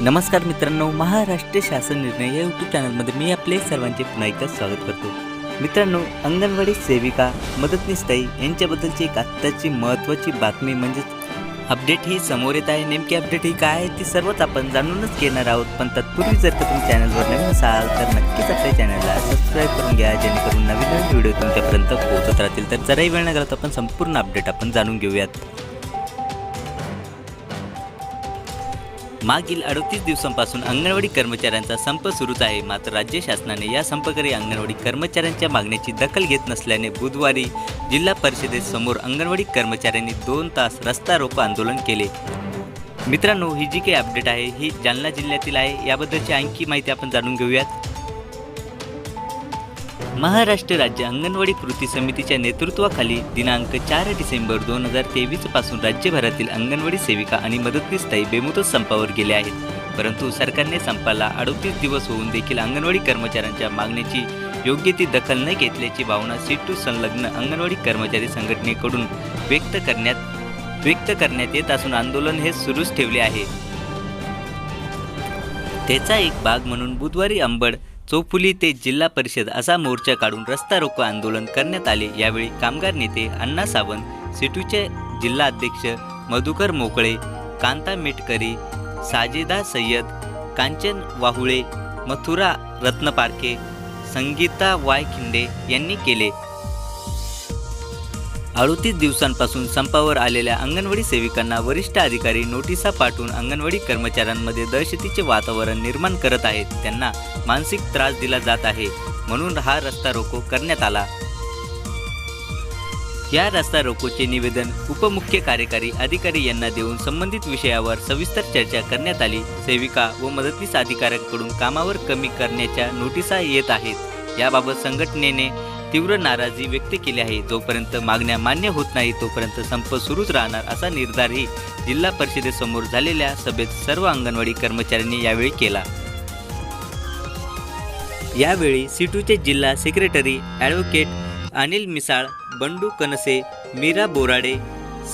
नमस्कार मित्रांनो महाराष्ट्र शासन निर्णय या यूट्यूब चॅनलमध्ये मी आपले सर्वांचे पुन्हा एकदा स्वागत करतो. मित्रांनो अंगणवाडी सेविका मदतनीस ताई यांच्याबद्दलची एक आत्ताची महत्त्वाची बातमी म्हणजेच अपडेट ही समोर येत आहे. नेमकी अपडेट ही काय आहे ती सर्वच आपण जाणूनच घेणार आहोत. पण तत्पूर्वी जर का तुम्ही चॅनलवर नवीन असाल तर नक्कीच आपल्या चॅनलला सबस्क्राईब करून घ्या. जेणेकरून नवीन नवीन व्हिडिओ तुमच्यापर्यंत पोहोचत राहतील. तर जराही वेळ न करत आपण संपूर्ण अपडेट आपण जाणून घेऊयात. मागील अडतीस दिवसांपासून अंगणवाडी कर्मचाऱ्यांचा संप सुरूच आहे. मात्र राज्य शासनाने या संपकरी अंगणवाडी कर्मचाऱ्यांच्या मागण्याची दखल घेत नसल्याने बुधवारी जिल्हा परिषदेसमोर अंगणवाडी कर्मचाऱ्यांनी दोन तास रस्ता रोको आंदोलन केले. मित्रांनो ही जी काही अपडेट आहे ही जालना जिल्ह्यातील आहे. याबद्दलची आणखी माहिती आपण जाणून घेऊयात. महाराष्ट्र राज्य अंगणवाडी कृती समितीच्या नेतृत्वाखाली दिनांक चार डिसेंबर दोन हजार तेवीसपासून राज्यभरातील अंगणवाडी सेविका आणि मदतनीसताई बेमुदत संपावर गेले आहेत. परंतु सरकारने संपाला अडतीस दिवस होऊन देखील अंगणवाडी कर्मचाऱ्यांच्या मागण्याची योग्य ती दखल न घेतल्याची भावना सीटू संलग्न अंगणवाडी कर्मचारी संघटनेकडून व्यक्त करण्यात व्यक्त करण्यात येत असून आंदोलन हे सुरूच ठेवले आहे. त्याचा एक भाग म्हणून बुधवारी अंबड चौफुली ते जिल्हा परिषद असा मोर्चा काढून रस्ता रोको आंदोलन करण्यात आले. यावेळी कामगार नेते अण्णा सावंत सिटूचे जिल्हा अध्यक्ष मधुकर मोकळे कांता मेटकरी साजेदा सय्यद कांचन वाहुळे मथुरा रत्नपारखे संगीता वाय खिंडे यांनी केले. अडतीस दिवसांपासून संपावर आलेल्या अंगणवाडी सेविकांना वरिष्ठ अधिकारी नोटिसा पाठवून अंगणवाडी कर्मचाऱ्यांमध्ये दहशतीचे वातावरण निर्माण करत आहेत. त्यांना मानसिक त्रास दिला जात आहे. म्हणून हा रस्ता रोको करण्यात आला. या रस्ता रोकोचे निवेदन उपमुख्य कार्यकारी अधिकारी यांना देऊन संबंधित विषयावर सविस्तर चर्चा करण्यात आली. सेविका व मदतनीस अधिकाऱ्यांकडून कामावर कमी करण्याच्या नोटिसा येत आहेत. याबाबत संघटनेने तीव्र नाराजी व्यक्त केली आहे. जोपर्यंत मागण्या मान्य होत नाही तोपर्यंत संप सुरूच राहणार असा निर्धारही जिल्हा परिषदेसमोर झालेल्या सभेत सर्व अंगणवाडी कर्मचाऱ्यांनी यावेळी केला. यावेळी सिटूचे जिल्हा सेक्रेटरी ॲडव्होकेट अनिल मिसाळ बंडू कनसे मीरा बोराडे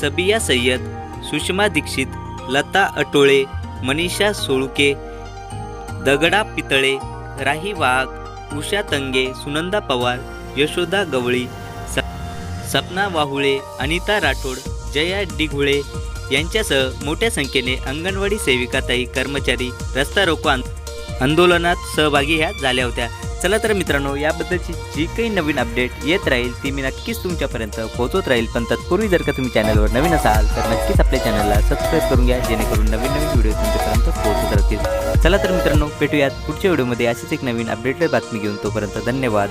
सबिया सय्यद सुषमा दीक्षित लता अटोळे मनीषा सोळुके दगडा पितळे राही वाघ उषा तंगे सुनंदा पवार यशोदा गवळी सपना वाहुळे अनिता राठोड जया डिघुळे यांच्यासह मोठ्या संख्येने अंगणवाडी सेविकाताई कर्मचारी रस्ता रोको आंदोलनात सहभागी ह्या झाल्या होत्या. चला तर मित्रांनो याबद्दलची जी काही नवीन अपडेट येत राहील ती मी नक्कीच तुमच्यापर्यंत पोहोचवत राहील. पण तत्पूर्वी जर का तुम्ही चॅनलवर नवीन असाल तर नक्कीच आपल्या चॅनलला सबस्क्राईब करून घ्या जेणेकरून नवीन नवीन व्हिडिओ तुमच्यापर्यंत पोहोचत राहतील. चला तर मित्रांनो भेटूयात पुढच्या व्हिडिओमध्ये अशीच एक नवीन अपडेटेड बातमी घेऊन तोपर्यंत धन्यवाद.